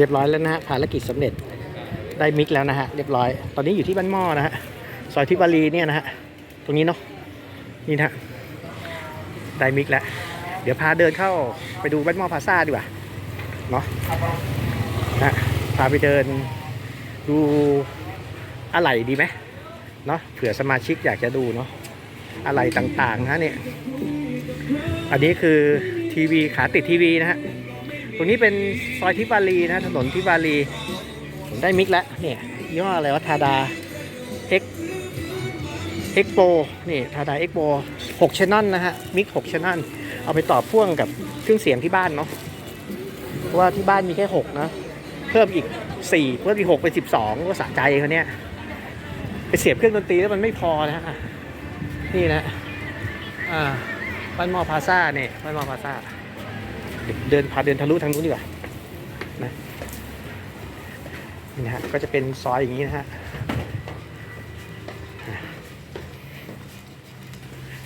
เรียบร้อยแล้วนะฮะภารกิจสำเร็จได้มิกแล้วนะฮะเรียบร้อย ตอนนี้อยู่ที่บ้านหม้อนะฮะซอยทิวารีเนี่ยนะฮะตรงนี้เนาะนี่นะฮะได้มิกแล้ว เดี๋ยวพาเดินเข้าไปดูบ้านหม้อพาซาดีกว่าเนาะนะพาไปเดินดูอะไรดีไหมเนาะเผื่อสมาชิกอยากจะดูเนาะอะไรต่างๆนะเนี่ยอันนี้คือทีวีขาติดทีวีนะฮะ รงนี้เป็นซอยทิวารีนะถนนทิวารีผมได้มิกแล้วเนี่ยยี่ห้ออะไรวะทาดาเอ็กเอ็กโปนี่ทาดาเอ็กโปหกชแนลนะฮะ มิกหกชแนลเอาไปต่อพ่วงกับเครื่องเสียงที่บ้านเนาะเพราะว่าที่บ้านมีแค่หกนะ เพิ่มอีกสี่เพิ่มอีกหกเป็นสิบสองก็สะใจเขาเนี่ยไปเสียบเครื่องดนตรีแล้วมันไม่พอนะฮะนี่นะอ่าบ้านมอพาซ่าเนี่ยบ้านมอพาซ่า เดินพาเดินทะลุทางนู้นดีกว่านะนี่นะฮะก็จะเป็นซอยอย่างนี้นะฮะ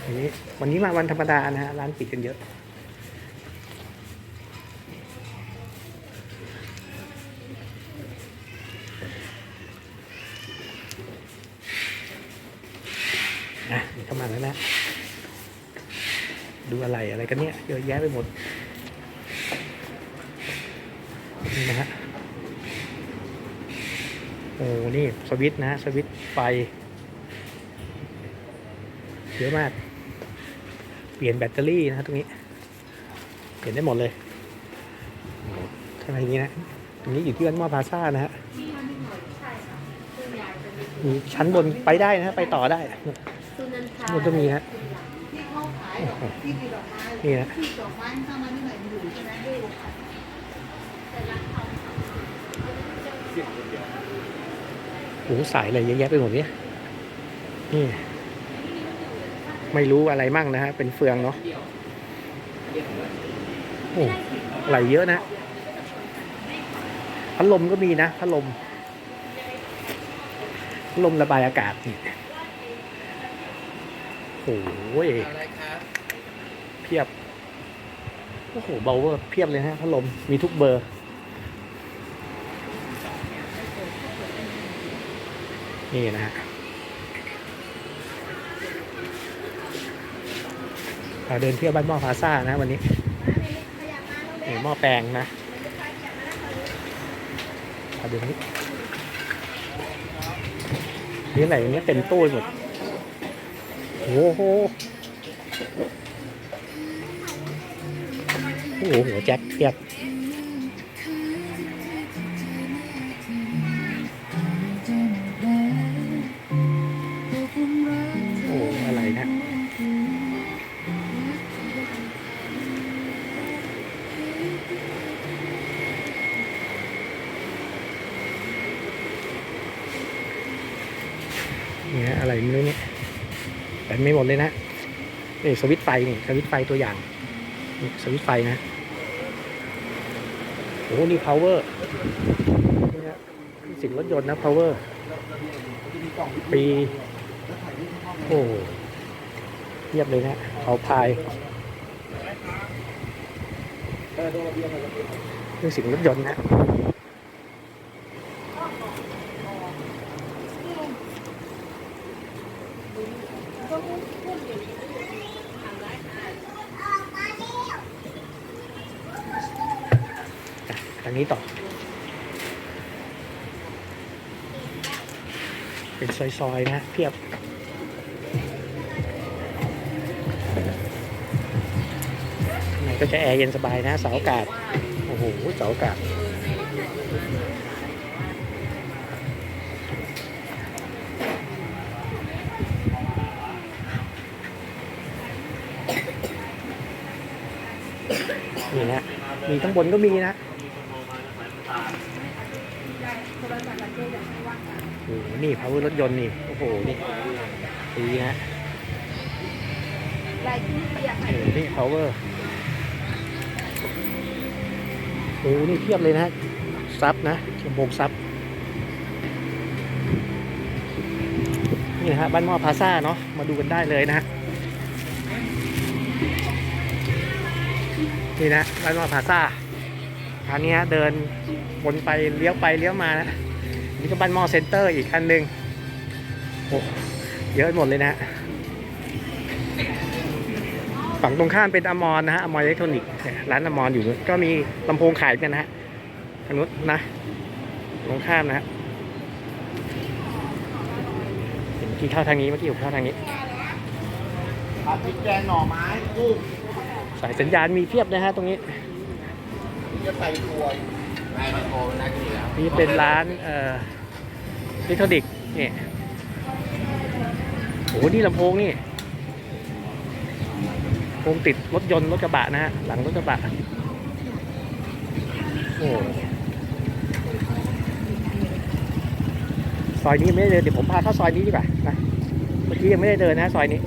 วันนี้วันนี้มาวันธรรมดานะฮะร้านปิดกันเยอะอะเข้ามาแล้วนะ ดูอะไรอะไรกันเนี่ยเยอะแยะไปหมด นี่นะฮะโอ้นี่สวิตช์นะฮะสวิตช์ไฟเยอะมาก เปลี่ยนแบตเตอรี่นะฮะตรงนี้ เปลี่ยนได้หมดเลยโอ้โหข้างในนี้นะตรงนี้อยู่ที่วันมอพลาซ่านะฮะมีชั้นบนไปได้นะฮะไปต่อได้สุนันทามันก็มีฮะที่เขาขายดอกที่มีดอกไม้นี่นะ ที่ดอกไม้ข้างมันนี่หน่อยมันอยู่ใช่ไหมด้วยค่ะ โอ้โหสายอะไรเยอะแยะไปหมดเนี่ยนี่ไม่รู้อะไรมั่งนะฮะ เป็นเฟืองเนาะโอ้ไหลเยอะนะพัดลมก็มีนะพัดลมพัดลมระบายอากาศนี่โอ้ยเพียบ โอ้โห เบาเวอร์เพียบเลยนะฮะพัดลมมีทุกเบอร์ นี่นะฮะเราเดินเที่ยวบ้านหม้อพาซ่านะวันนี้นี่หม้อแปลงนะเอาดูนี้นี่อะไรเนี้ยเต็มตู้หมดโอ้โหโอ้โหหัวแจ็คเพียบ แต่ไม่หมดเลยนะนี่สวิตไฟนี่สวิตไฟตัวอย่างนี่สวิตไฟนะโอ้นี่ power นี่ฮะสิ่งรถยนต์นะ power ปี โอ้เทียบเลยนะเขาพายเรื่องสิ่งรถยนต์นะ ทางนี้ต่อ เป็นซอย ๆ นะเพียบข้างในก็จะแอร์เย็นสบายนะเสาอากาศ โอ้โหเสาอากาศนี่นะมีข้างบนก็มีนะ โอ้โหนี่พาวเวอร์รถยนต์นี่ โอ้โห นี่ดีนะลายที่เปียกโอ้โหนี่ power โอ้โหนี่เทียบเลยนะฮะ ซับนะลำโพงซับ นี่นะฮะ บ้านหม้อพาซ่าเนาะ มาดูกันได้เลยนะฮะนี่นะบ้านหม้อพาซ่า คราวนี้ฮะเดินวนไปเลี้ยวไปเลี้ยวมานะนี่ก็บ้านหม้อเซ็นเตอร์อีกคันหนึ่งโอ้เยอะหมดเลยนะฮะฝั่งตรงข้ามเป็นอมรนะฮะอมรอิเล็กทรอนิกส์เนี่ยร้านอมรอยู่นู้นก็มีลำโพงขายเหมือนกันนะฮะทางนู้นนะตรงข้ามนะฮะเห็นเมื่อกี้เข้าทางนี้เมื่อกี้ผมเข้าทางนี้ผัดพริกแกงหน่อไม้กุ้งสายสัญญาณมีเพียบนะฮะตรงนี้ จะใส่ถ้วยไอ้มันโกมันน่ากินแล้วนี่เป็นร้านเอ่ออิเล็กทรอนิกส์นี่โอ้โหนี่ลำโพงนี่ลำโพงติดรถยนต์รถกระบะนะฮะหลังรถกระบะโอ้ซอยนี้ยังไม่ได้เดินเดี๋ยวผมพาเข้าซอยนี้ดีกว่านะเมื่อกี้ยังไม่ได้เดินนะซอยนี้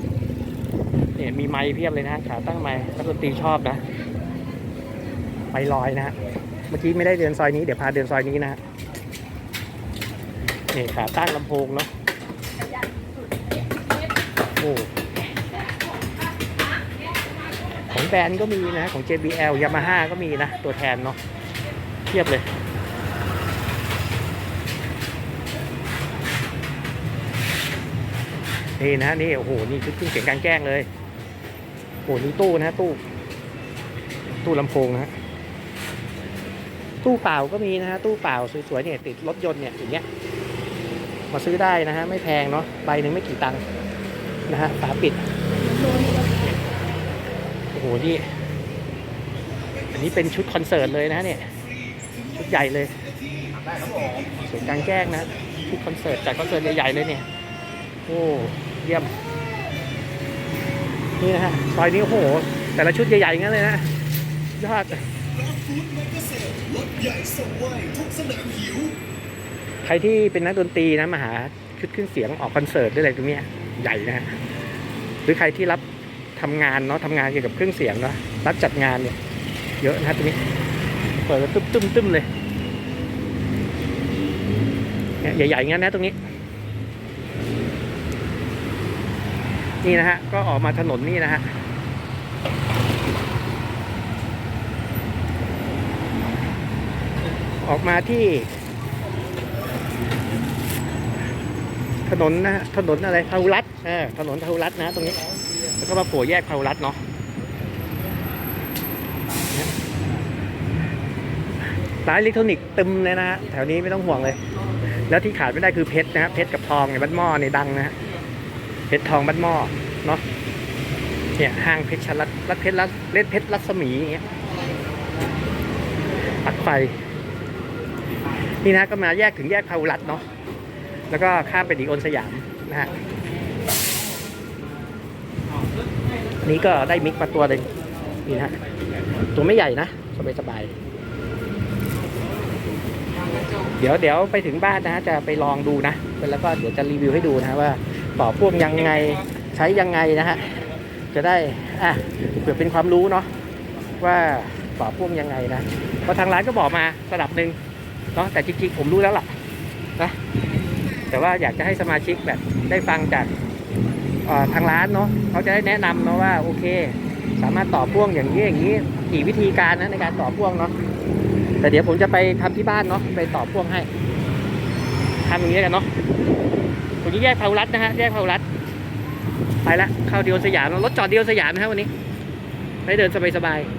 เนี่ยมีไม้เพียบเลยนะฮะขาตั้งไม้นักดนตรีชอบนะ ไม้ลอยนะฮะ เมื่อกี้ไม่ได้เดินซอยนี้ เดี๋ยวพาเดินซอยนี้นะฮะ นี่ขาตั้งลำโพงเนาะ โอ้ของแบรนด์ก็มีนะ ของ JBL Yamaha ก็มีนะ ตัวแทนเนาะเทียบเลยนี่นะนี่โอ้โหนี่คือเครื่องเสียงกลารแจ้งเลยโอ้โหนี่ตู้นะฮะตู้ ตู้ลำโพงนะฮะ ตู้เปล่าก็มีนะฮะตู้เปล่าสวยๆเนี่ยติดรถยนต์เนี่ยอย่างเงี้ยมาซื้อได้นะฮะไม่แพงเนาะใบหนึ่งไม่กี่ตังค์นะฮะฝาปิดโอ้โหนี่อันนี้เป็นชุดคอนเสิร์ตเลยนะเนี่ยชุดใหญ่เลยได้ครับผมสวยกลางแจ้งนะชุดคอนเสิร์ตจัดคอนเสิร์ตใหญ่ๆเลยเนี่ยโอ้เยี่ยมนี่นะฮะซอยนี้โอ้โห แต่ละชุดใหญ่ๆงั้นเลยนะยอด ใครที่เป็นนักดนตรีนะมาหาชุดขึ้นเสียงออกคอนเสิร์ตหรืออะไรตรงนี้ใหญ่นะฮะหรือใครที่รับทำงานเนาะทำงานเกี่ยวกับเครื่องเสียงเนาะรับจัดงานเนี่ยเยอะนะตรงนี้เปิดแล้วตุ้มตุ้มตุ้มเลยเนี่ยใหญ่ๆงั้นนะตรงนี้ นี่นะฮะก็ออกมาถนนนี่นะฮะ ออกมาที่ ถนนนะถนนอะไรพารัตน์เออถนนพารัตนะ ตรงนี้ แล้วก็มาโผล่แยกพารัตเนาะเนี่ยร้านอิเล็กทรอนิกส์ตึมเลยนะฮะแถวนี้ไม่ต้องห่วงเลย แล้วที่ขาดไม่ได้คือเพชรนะฮะเพชรกับทองเนี่ยบ้านหม้อเนี่ยดังนะฮะเพชรทองบ้านหม้อเนาะเนี่ยห้างเพชรชลัดรัดเพชรรัดเล็ดเพชรรัศมีอย่างเงี้ยปัดไฟ นี่นะก็มาแยกถึงแยกพาหุรัตเนาะแล้วก็ข้ามไปดีโอนสยามนะฮะนี้ก็ได้มิกมาตัวหนึ่งนี่นะฮะตัวไม่ใหญ่นะสบายสบายเดี๋ยวเดี๋ยวไปถึงบ้านนะฮะจะไปลองดูนะแล้วก็เดี๋ยวจะรีวิวให้ดูนะฮะว่าต่อพ่วงยังไงใช้ยังไงนะฮะจะได้อะเผื่อเป็นความรู้เนาะว่าต่อพ่วงยังไงนะเพราะทางร้านก็บอกมาระดับหนึ่ง เนาะแต่จริงๆผมรู้แล้วล่ะนะแต่ว่าอยากจะให้สมาชิกแบบได้ฟังจากทางร้านเนาะเขาจะได้แนะนำเนาะว่าโอเค สามารถต่อพ่วงอย่างนี้อย่างนี้กี่วิธีการนะในการต่อพ่วงเนาะแต่เดี๋ยวผมจะไปทำที่บ้านเนาะไปต่อพ่วงให้ทำอย่างนี้กันเนาะตรงนี้แยกเผารัดนะฮะแยกเผารัดไปละเข้าเดียวสยามรถจอดเดียวสยามนะฮะวันนี้ได้เดินสบายๆ